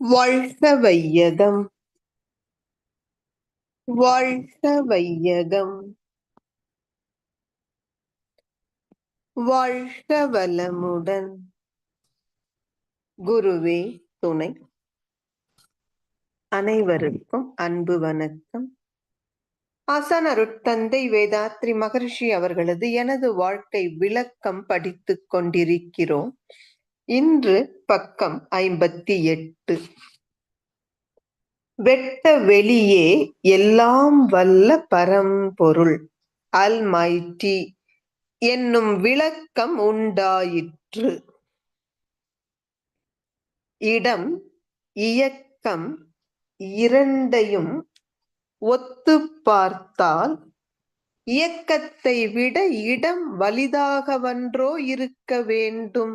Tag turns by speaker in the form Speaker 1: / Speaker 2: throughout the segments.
Speaker 1: வாழ்க வையகம் வாழ்க வையகம் வாழ்க வளமுடன் குருவே துணை. அனைவருக்கும் அன்பு வணக்கம். ஆசான் அருட்தந்தை வேதாத்ரி மகர்ஷி அவர்களது எனது வாழ்க்கை விளக்கம் படித்துக் கொண்டிருக்கிறோம். இன்று பக்கம் ஐம்பத்தி எட்டு வெட்ட வெளியே எல்லாம் வல்ல பரம்பொருள் அல்மைட்டி என்னும் விளக்கம் உண்டாயிற்று. இடம் இயக்கம் இரண்டையும் ஒத்து பார்த்தால் இயக்கத்தை விட இடம் வலிதாகவன்றோ இருக்க வேண்டும்.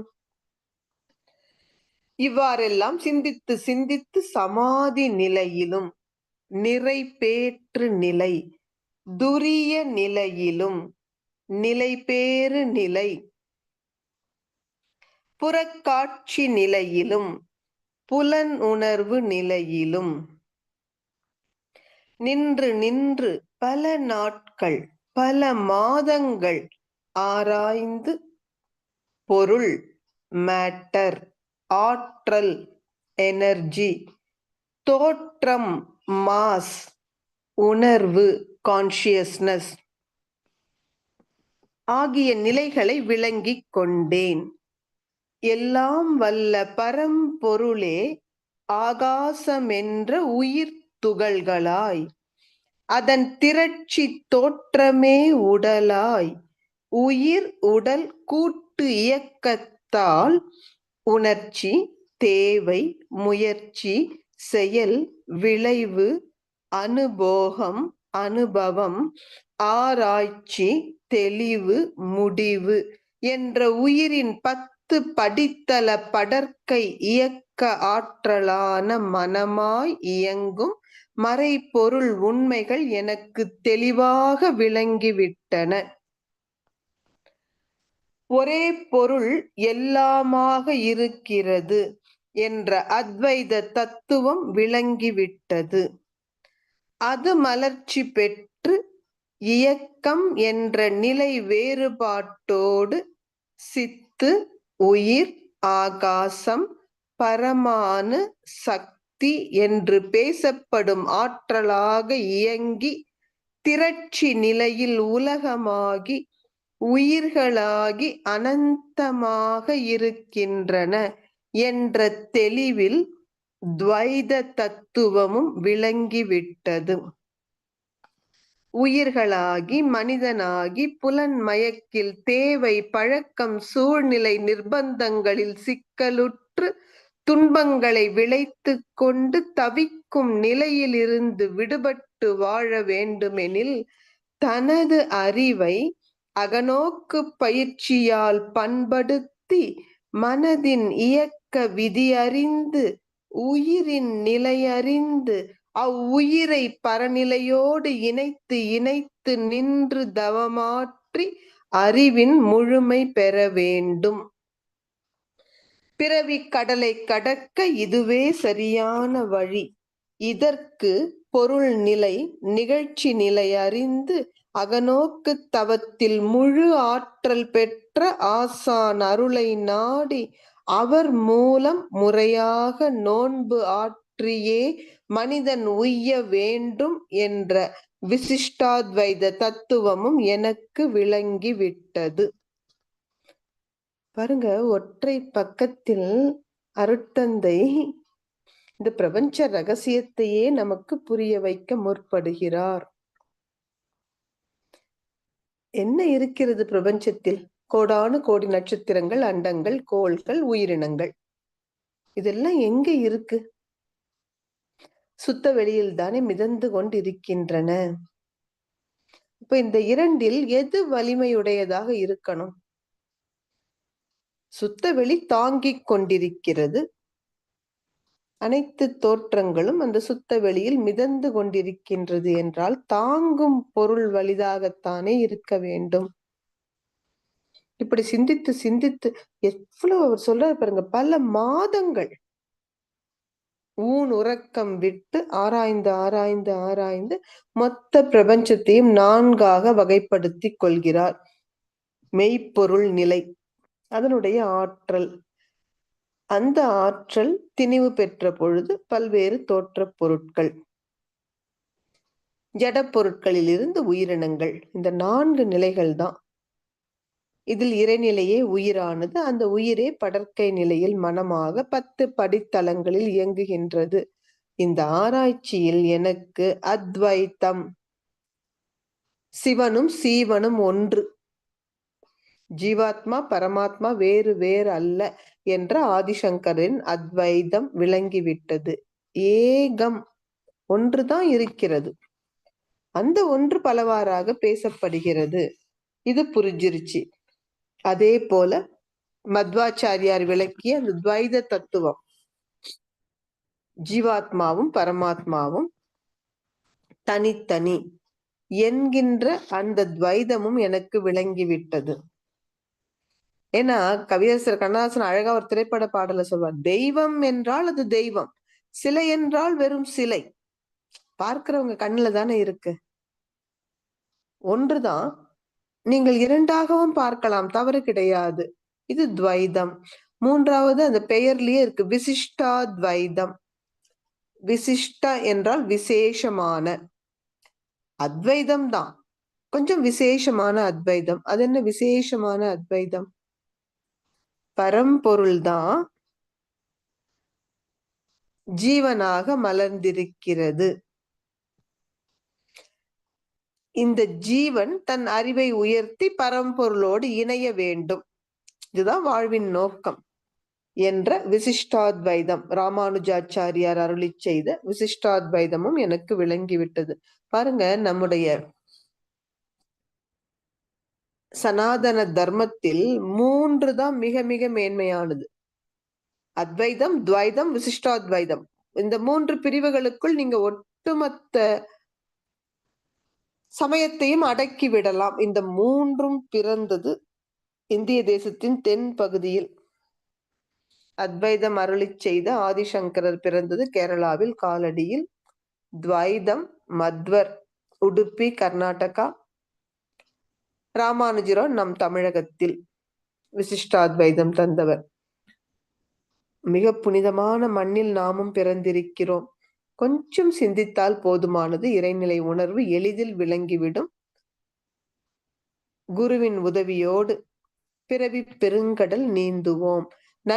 Speaker 1: இவ்வாறெல்லாம் சிந்தித்து சிந்தித்து சமாதி நிலையிலும் நிறைபேற்று நிலை துரிய நிலையிலும் நிலைபேறு நிலை புறக்காட்சி நிலையிலும் புலன் உணர்வு நிலையிலும் நின்று நின்று பல நாட்கள் பல மாதங்கள் ஆராய்ந்து பொருள் மேட்டர் ஆற்றல் எனர்ஜி தோற்றம் மாஸ் உணர்வு கான்சியஸ்னஸ் ஆகிய நிலைகளை விளங்கிக் கொண்டேன். எல்லாம் வல்ல பரம்பொருளே ஆகாசமென்ற உயிர் துகள்களாய். அதன் திரட்சி தோற்றமே உடலாய். உயிர் உடல் கூட்டு இயக்கத்தால் உணர்ச்சி தேவை முயற்சி செயல் விளைவு அனுபோகம் அனுபவம் ஆராய்ச்சி தெளிவு முடிவு என்ற உயிரின் பத்து படித்தல படற்கை இயக்க ஆற்றலான மனமாய் இயங்கும் மறைபொருள் உண்மைகள் எனக்கு தெளிவாக விளங்கிவிட்டன. ஒரே பொருள் எல்லாமாக இருக்கிறது என்ற அத்வைத தத்துவம் விளங்கிவிட்டது. அது மலர்ச்சி பெற்று இயக்கம் என்ற நிலை வேறுபாட்டோடு சித்து உயிர் ஆகாசம் பரமானு சக்தி என்று பேசப்படும் ஆற்றலாக இயங்கி திரட்சி நிலையில் உலகமாகி உயிர்களாகி அனந்தமாக இருக்கின்றன என்ற தெளிவில் துவைத தத்துவமும் விளங்கிவிட்டது. உயிர்களாகி மனிதனாகி புலன் மயக்கில் தேவை பழக்கம் சூழ்நிலை நிர்பந்தங்களில் சிக்கலுற்று துன்பங்களை விளைத்து கொண்டு தவிக்கும் நிலையிலிருந்து விடுபட்டு வாழ வேண்டுமெனில் தனது அறிவை அகநோக்கு பயிற்சியால் பண்படுத்தி மனதின் இயக்க விதியறிந்து உயிரின் நிலையறிந்து அவ்வுயிரை பரநிலையோடு இணைத்து இணைத்து நின்று தவமாற்றி அறிவின் முழுமை பெற வேண்டும். பிறவி கடலை கடக்க இதுவே சரியான வழி. இதற்கு பொருள் நிலை நிகழ்ச்சி நிலை அறிந்து அகநோக்கு தவத்தில் முழு ஆற்றல் பெற்ற ஆசான் அருளை நாடி அவர் மூலம் முறையாக நோன்பு ஆற்றியே மனிதன் உய்ய வேண்டும் என்ற விசிஷ்டாத்வைத தத்துவமும் எனக்கு விளங்கி விட்டது பாருங்க ஒற்றை பக்கத்தில் அருட்தந்தை இந்த பிரபஞ்ச ரகசியத்தையே நமக்கு புரிய வைக்க முற்படுகிறார். என்ன இருக்கிறது பிரபஞ்சத்தில்? கோடானு கோடி நட்சத்திரங்கள் அண்டங்கள் கோள்கள் உயிரினங்கள். இதெல்லாம் எங்க இருக்கு? சுத்த வெளியில் தானே மிதந்து கொண்டிருக்கின்றன. இப்ப இந்த இரண்டில் எது வலிமையுடையதாக இருக்கணும்? சுத்த வெளி தாங்கிக் கொண்டிருக்கிறது அனைத்து தோற்றங்களும் அந்த சுத்த வெளியில் மிதந்து கொண்டிருக்கின்றது என்றால் தாங்கும் பொருள் வலிதாகத்தானே இருக்க வேண்டும். இப்படி சிந்தித்து சிந்தித்து எவ்வளவு அவர் சொல்றாரு பாருங்க பல மாதங்கள் ஊன் உறக்கம் விட்டு ஆராய்ந்து ஆராய்ந்து ஆராய்ந்து மொத்த பிரபஞ்சத்தையும் நான்காக வகைப்படுத்தி கொள்கிறார். மெய்ப்பொருள் நிலை அதனுடைய ஆற்றல். அந்த ஆற்றல் திணிவு பெற்ற பொழுது பல்வேறு தோற்றப் பொருட்கள். ஜட பொருட்களிலிருந்து உயிரினங்கள். இந்த நான்கு நிலைகள் தான். இதில் இறைநிலையே உயிரானது. அந்த உயிரே படற்கை நிலையில் மனமாக பத்து படித்தளங்களில் இயங்குகின்றது. இந்த ஆராய்ச்சியில் எனக்கு அத்வைத்தம். சிவனும் சீவனும் ஒன்று. ஜீவாத்மா பரமாத்மா வேறு வேறு அல்ல என்ற ஆதிசங்கரின் அத்வைதம் விளங்கிவிட்டது. ஏகம் ஒன்றுதான் இருக்கிறது. அந்த ஒன்று பலவாறாக பேசப்படுகிறது. இது புரிஞ்சிருச்சு. அதே போல மத்வாச்சாரியார் விளக்கிய அந்த துவைத தத்துவம். ஜீவாத்மாவும் பரமாத்மாவும் தனித்தனி என்கின்ற அந்த துவைதமும் எனக்கு விளங்கிவிட்டது. ஏன்னா கவியரசர் கண்ணதாசன் அழகா ஒரு திரைப்பட பாடல சொல்வார் தெய்வம் என்றால் அது தெய்வம் சிலை என்றால் வெறும் சிலை. பார்க்கிறவங்க கண்ணுல தானே இருக்கு. ஒன்றுதான் நீங்கள் இரண்டாகவும் பார்க்கலாம் தவறு கிடையாது. இது துவைதம். மூன்றாவது அந்த பெயர்லயே இருக்கு விசிஷ்டா துவைதம். விசிஷ்டா என்றால் விசேஷமான. அத்வைதம் தான் கொஞ்சம் விசேஷமான அத்வைதம். அது என்ன விசேஷமான அத்வைதம்? பரம்பொருள் தான் ஜீவனாக மலர்ந்திருக்கிறது. இந்த ஜீவன் தன் அறிவை உயர்த்தி பரம்பொருளோடு இணைய வேண்டும். இதுதான் வாழ்வின் நோக்கம் என்ற விசிஷ்டாத்வைதம். ராமானுஜாச்சாரியார் அருளி செய்த விசிஷ்டாத்வைதமும் எனக்கு விளங்கிவிட்டது. பாருங்க நம்முடைய சனாதன தர்மத்தில் மூன்று தான் மிக மிக மேன்மையானது. அத்வைதம் துவைதம் விசிஷ்டாத்வைதம். இந்த மூன்று பிரிவுகளுக்குள் நீங்க ஒட்டுமொத்த சமயத்தையும் அடக்கி விடலாம். இந்த மூன்றும் பிறந்தது இந்திய தேசத்தின் தென் பகுதியில். அத்வைதம் அருளி செய்த ஆதிசங்கரர் பிறந்தது கேரளாவில் காலடியில். துவைதம் மத்வர் உடுப்பி கர்நாடகா. ராமானுஜரோ நம் தமிழகத்தில் விசிஷ்டாத்வைதம் தந்தவர். மிக புனிதமான மண்ணில் நாமும் பிறந்திருக்கிறோம். கொஞ்சம் சிந்தித்தால் போதுமானது. இறைநிலை உணர்வு எளிதில் விளங்கிவிடும். குருவின் உதவியோடு பிறவி பெருங்கடல் நீந்துவோம்.